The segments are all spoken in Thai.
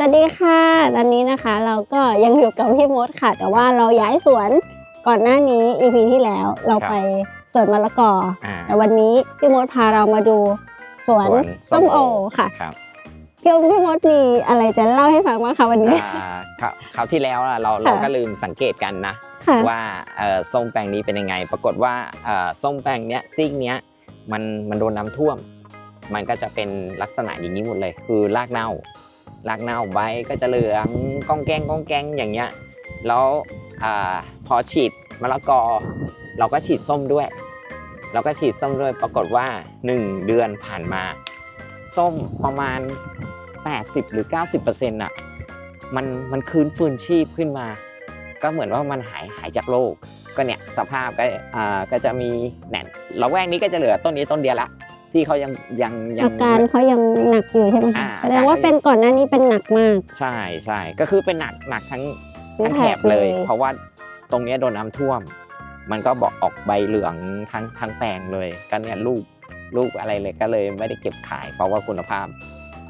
สวัสดีค่ะ ตอนนี้นะคะเราก็ยังอยู่กับพี่มดค่ะ แต่ว่าเราย้ายสวนก่อนหน้านี้ EP ที่แล้วเราครับไปสวนมะละกออ่าแต่วันนี้พี่มดพาเรามาดูสวนสวนส้ส้มมโอโอ ค่ะครับพี่พี่มดมีอะไรจะเล่าให้ฟังบ้างคะวันนี้ อ่าคราวคราวที่แล้วอะเราค่ะเราก็ลืมสังเกตกันนะ ค่ะ ว่าเอ่อส้มแปลงนี้เป็นยังไง ปรากฏว่าเอ่อส้มแปลงเนี้ยซีกเนี้ยมันมันโดนน้ำท่วม มันก็จะเป็นลักษณะอย่างนี้หมดเลย คือรากเน่า รากเน่าใบก็จะเหลืองก้องแกงก้องแกงอย่างเงี้ยแล้วอพอฉีดมะละกอ เราก็ฉีดส้มด้วย เราก็ฉีดส้มด้วยปรากฏว่า 1 เดือนผ่านมา ส้มประมาณ 80 หรือ 90%อะมันมันคืนฟื้นชีพขึ้นมา ก็เหมือนว่ามันหายหายจากโรคก็เนี่ยสภาพก็อ่าก็จะมีแหน่นเราแวกนี้ก็จะเหลือต้นนี้ต้นเดียวละ ที่เขายังยังยัอาการเขายังหนักอยู่ใช่ไหมอ่าคะแสดงว่าเป็นก่อนหน้านี้เป็นหนักมาก ใช่ใช่ก็คือเป็นหนักหนักทั้งทั้ทั้งงแถแถบบเลยเลย เพราะว่าตรงเนี้ยโดนน้ำท่วม มันก็บอกออกใบเหลืองทั้งทั้งแปลงเลยก็เนี่ยลูกลูกอะไรเลยก็เลยไม่ได้เก็บขาย เพราะว่าคุณภาพ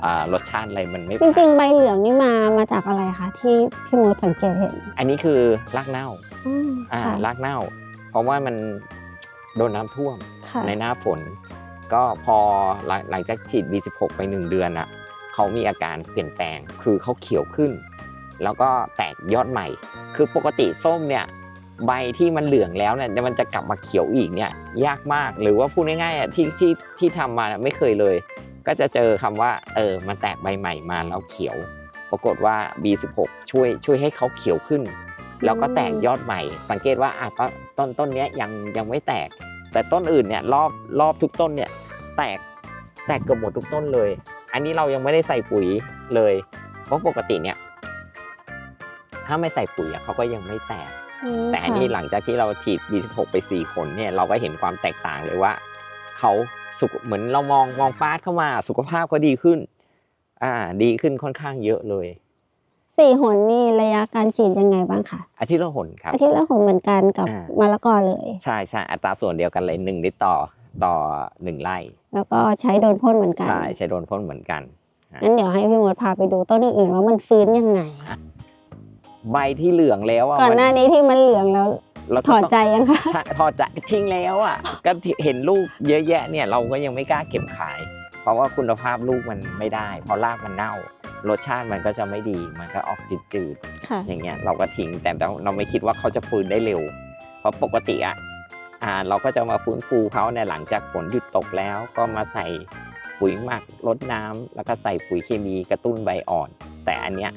อ่ารสชาติอะไรมันไม่จผ่านริงๆใบเหลืองนี่มามาจากอะไรคะที่พี่มดสังเกตเห็น อันนี้คือรากเน่าอืมอ่าค่ะรากเน่า เพราะว่ามันโดนน้ำท่วมค่ะในหน้าฝน ก็พอหลังหลังจากฉีด B16 ไป 1 เดือนอะเขามีอาการเปลี่ยนแปลง คือเขาเขียวขึ้น แล้วก็แตกยอดใหม่ คือปกติส้มเนี่ยใบที่มันเหลืองแล้วเนี่ยมันจะกลับมาเขียวอีกเนี่ยยากมาก หรือว่าพูดง่ายๆอะที่ที่ที่ทำมาไม่เคยเลย ก็จะเจอคำว่าเออมันแตกใบใหม่มาแล้วเขียว ปรากฏว่า B16 ช่วยช่วยให้เขาเขียวขึ้น แล้วก็แตกยอดใหม่ สังเกตว่าอะต้นต้นต้นเนี้ยยังยังไม่แตก แต่ต้นอื่นเนี่ยรอบรอบทุกต้นเนี่ยแตกแตกเกือบหมดทุกต้นเลย อันนี้เรายังไม่ได้ใส่ปุ๋ยเลย เพราะปกติเนี่ย ถ้าไม่ใส่ปุ๋ยอะเขาก็ยังไม่แตกมแต่อันนี้ค่ะหลังจากที่เราฉีด B16 ไป 4 คนเนี่ยเราก็เห็นความแตกต่างเลยว่าเขาสุขเหมือนเรามองมองฟาดเข้ามาสุขภาพเขาดีขึ้น อ่า ดีขึ้นค่อนข้างเยอะเลย สี่หนนี่ระยะการฉีดยังไงบ้างคะอาทิตย์ละหนครับ อาทิตย์ละหนเหมือนกันกับอ่ามะละกอเลย ใช่ใช่อัตราส่วนเดียวกันเลย1ลิตรต่อต่อ1ไร่แล้วก็ใช้โดนพ่นเหมือนกันใช่ใช้โดนพ่นเหมือนกัน งั้นเดี๋ยวให้พี่มดพาไปดูต้นอื่นๆว่ามันฟื้นยังไง ใบที่เหลืองแล้วอะก่อนหน้ามันี้ที่มันเหลืองแล้วเราถอดใจยังคะ ใช่ถอดใจทิ้งแล้วอะ ก็เห็นลูกเยอะแยะเนี่ยเราก็ยังไม่กล้าเก็บขาย เพราะว่าคุณภาพลูกมันไม่ได้ เพราะรากมันเน่า รสชาติมันก็จะไม่ดีมันก็ออกจืดค่ะ ๆอย่างเงี้ยเราก็ทิ้งแต่เราเราไม่คิดว่าเขาจะฟื้นได้เร็ว เพราะปกติอะอ่าเราก็จะมาฟื้นฟูเขาเนี่ยหลังจากฝนหยุดตกแล้ว ก็มาใส่ปุ๋ยหมักรดน้ำแล้วก็ใส่ปุ๋ยเคมีกระตุ้นใบอ่อน แต่อันเนี้ย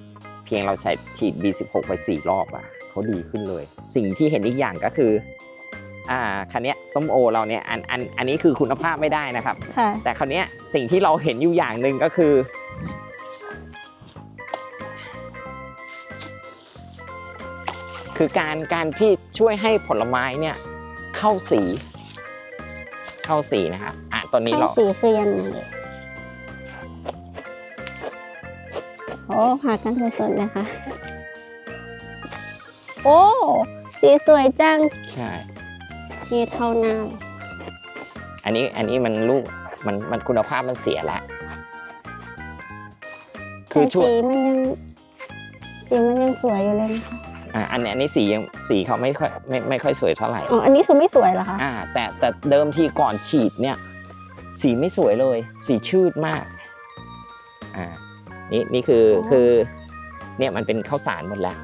เพียงเราใช้ฉีด B16 ไป4รอบอะเขาดีขึ้นเลย สิ่งที่เห็นอีกอย่างก็คืออ่าคันเนี้ยส้มโอเราเนี่ยอันอันอันนี้คือคุณภาพไม่ได้นะครับ ค่ะ แต่คราวเนี้ยสิ่งที่เราเห็นอยู่อย่างหนึ่งก็คือ คือการการที่ช่วยให้ผลไม้เนี่ยเข้าสี เข้าสีนะครับอะตอนนี้เข้าเราสีคือยังไงโอ้พากันสดๆเลยค่ะ โอ้สีสวยจัง ใช่นี่เท่าหน้าเลยอันนี้อันนี้มันลูกมันมันคุณภาพมันเสียแล้วคืแต่อช่วยสีมันยังสีมันยังสวยอยู่เลยนะคะ อะอันนี้อันนี้สียังสีเขาไม่ค่อยไม่ไม่ค่อยสวยเท่าไหร่อ๋ออันนี้คือไม่สวยเหรอคะอ่าแต่แต่เดิมทีก่อนฉีดเนี่ย สีไม่สวยเลย สีชืดมากอ่านี่นี่คืออ๋อคือเนี่ยมันเป็นข้าวสารหมดแล้ว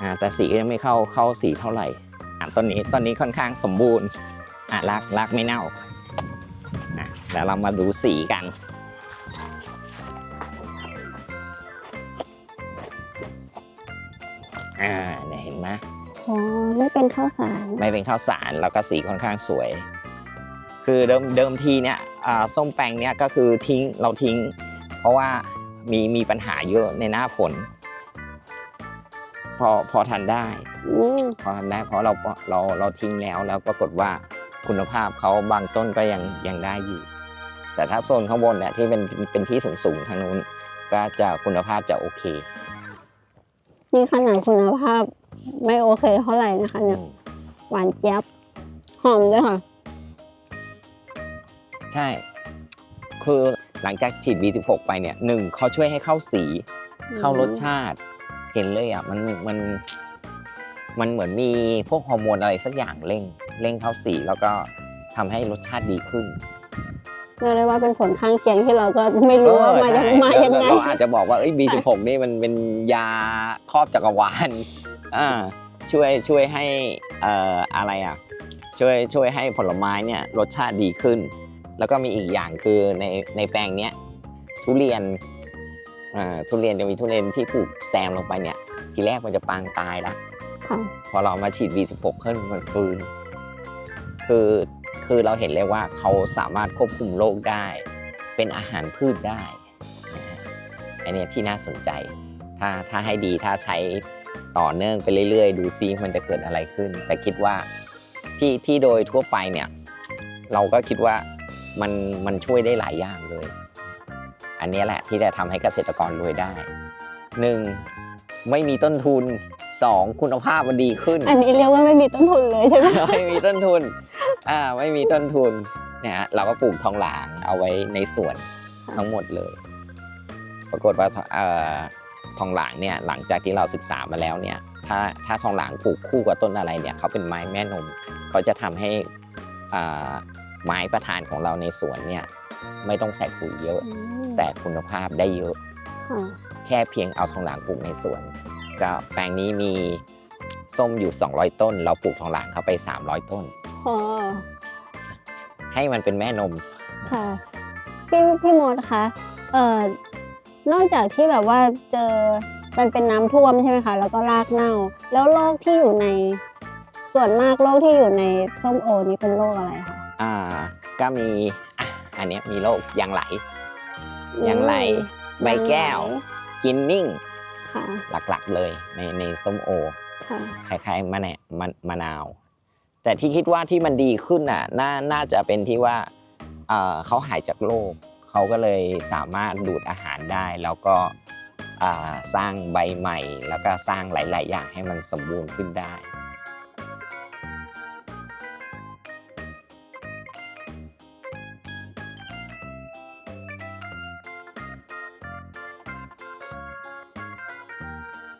อ่าแต่สีก็ยังไม่เข้าเข้าสีเท่าไหร่อ่าต้นนี้ต้นนี้ค่อนข้างสมบูรณ์อ่ารากรากไม่เน่าอะแล้วเรามาดูสีกัน อ่าเนี่ยเห็นไหมอ๋อไม่เป็นข้าวสาร ไม่เป็นข้าวสารแล้วก็สีค่อนข้างสวย คือเดิมเดิมทีเนี่ยอ่าส้มแปลงเนี่ยก็คือทิ้งเราทิ้ง เพราะว่ามีมีปัญหาเยอะในหน้าฝน พอพอทันได้ อืมพอทันได้เพราะเราเราเราทิ้งแล้วแล้วปรากฏว่าคุณภาพเขาบางต้นก็ยังยังได้อยู่ แต่ถ้าโซนข้างบนเนี่ยที่เป็นเป็นที่สูงสูงๆทางนู้นก็จะคุณภาพจะโอเค นี่ขนาดคุณภาพไม่โอเคเท่าไหร่นะคะเนี่ยหวานเจี๊ยบหอมด้วยค่ะ ใช่ คือหลังจากฉีด B16 ไปเนี่ยหนึ่งเขาช่วยให้เข้าสี เข้ารสชาติ เห็นเลยอะมันมันมันเหมือนมีพวกฮอร์โมนอะไรสักอย่างเร่งเร่งเข้าสีแล้วก็ทำให้รสชาติดีขึ้น เรียกได้ว่าเป็นผลข้างเคียงที่เราก็ไม่รู้ว่ามาจากเออใช่มายังไงเราอาจจะบอกว่าเอ้ย B16 นี่มันเป็นยาครอบจักรวาลอ่าช่วยช่วยให้เอ่ออะไรอะช่วยช่วยให้ผลไม้เนี่ยรสชาติดีขึ้น แล้วก็มีอีกอย่างคือในในแปลงเนี้ยทุเรียนอ่าทุเรียนจะมีทุเรียนที่ปลูกแซมลงไปเนี่ยทีแรกมันจะปางตายละค่ะพอเรามาฉีด B16 ขึ้นมันฟื้นคือ คือเราเห็นเลยว่าเขาสามารถควบคุมโรคได้ เป็นอาหารพืชได้นะฮะอันเนี้ยที่น่าสนใจ ถ้าถ้าให้ดีถ้าใช้ต่อเนื่องไปเรื่อยๆ ดูซิมันจะเกิดอะไรขึ้น แต่คิดว่าที่ที่โดยทั่วไปเนี่ยเราก็คิดว่ามันมันช่วยได้หลายอย่างเลย อันเนี้ยแหละที่จะทำให้เกษตรกรรวยได้หนึ่งไม่มีต้นทุนสองคุณภาพมันดีขึ้น อันนี้เรียกว่าไม่มีต้นทุนเลยใช่ไหมไม่มีต้นทุน อ่าไม่มีต้นทุนเนี่ยฮะเราก็ปลูกทองหลางเอาไว้ในสวนทั้งหมดเลย ปรากฏว่าเอ่อทองหลางเนี่ยหลังจากที่เราศึกษามาแล้วเนี่ยถ้าถ้าทองหลางปลูกคู่กับต้นอะไรเนี่ยเขาเป็นไม้แม่นมเขาจะทำให้อ่าไม้ประธานของเราในสวนเนี่ยไม่ต้องใส่ปุ๋ยเยอะ แต่คุณภาพได้เยอะค่ะแค่เพียงเอาทองหลางปลูกในสวนก็แปลงนี้มี ส้มอยู่ 200 ต้น เราปลูกทองหลางเข้าไป 300 ต้น อ๋อให้มันเป็นแม่นม ค่ะพี่พี่มดคะเอ่อนอกจากที่แบบว่าเจอมันเป็นน้ำท่วมใช่ไหมคะ แล้วก็รากเน่า แล้วโรคที่อยู่ใน ส่วนมากโรคที่อยู่ในส้มโอนี้เป็นโรคอะไรคะ อ่า ก็มีอะอันเนี้ยมีโรคยางไหลยางไหล ใบแก้ว กินนิ่ง ค่ะ หลักๆเลยในในส้มโอ คล้ายๆมะแนมะมะนาว แต่ที่คิดว่าที่มันดีขึ้นน่ะน่าน่าจะเป็นที่ว่าเขาหายจากโรคเขาก็เลยสามารถดูดอาหารได้ แล้วก็สร้างใบใหม่ แล้วก็สร้างหลาย ๆ อย่างให้มันสมบูรณ์ขึ้นได้